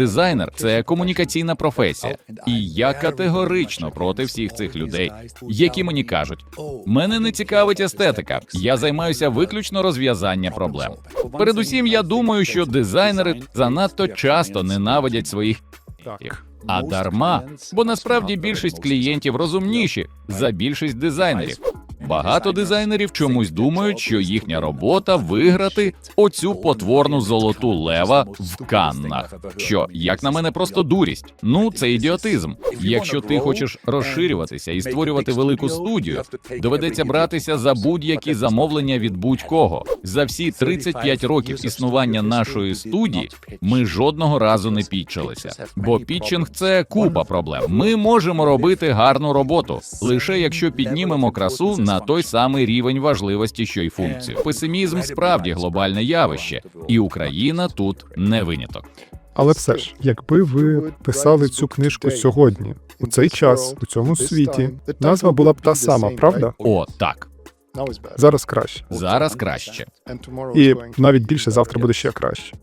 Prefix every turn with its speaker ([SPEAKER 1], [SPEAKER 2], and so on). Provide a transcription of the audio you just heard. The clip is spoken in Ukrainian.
[SPEAKER 1] дизайнер це комунікаційна професія, і я категорично проти всіх цих людей, які мені кажуть, мене не цікавить естетика, я займаюся виключно розв'язання проблем. Передусім, я думаю, що дизайнери занадто часто ненавидять своїх. А дарма, бо насправді більшість клієнтів розумніші за більшість дизайнерів. Багато дизайнерів чомусь думають, що їхня робота виграти оцю потворну золоту лева в Каннах. Що, як на мене, просто дурість. Ну, це ідіотизм. Якщо ти хочеш розширюватися і створювати велику студію, доведеться братися за будь-які замовлення від будь-кого. За всі 35 років існування нашої студії ми жодного разу не пітчилися. Бо пітчинг це купа проблем. Ми можемо робити гарну роботу лише якщо піднімемо красу на той самий рівень важливості, що й функцію. Песимізм справді глобальне явище, і Україна тут не виняток.
[SPEAKER 2] Але все ж, якби ви писали цю книжку сьогодні, у цей час, у цьому світі, назва була б та сама, правда?
[SPEAKER 1] О, так
[SPEAKER 2] Зараз краще.
[SPEAKER 1] зараз краще.
[SPEAKER 2] І навіть більше завтра буде ще краще.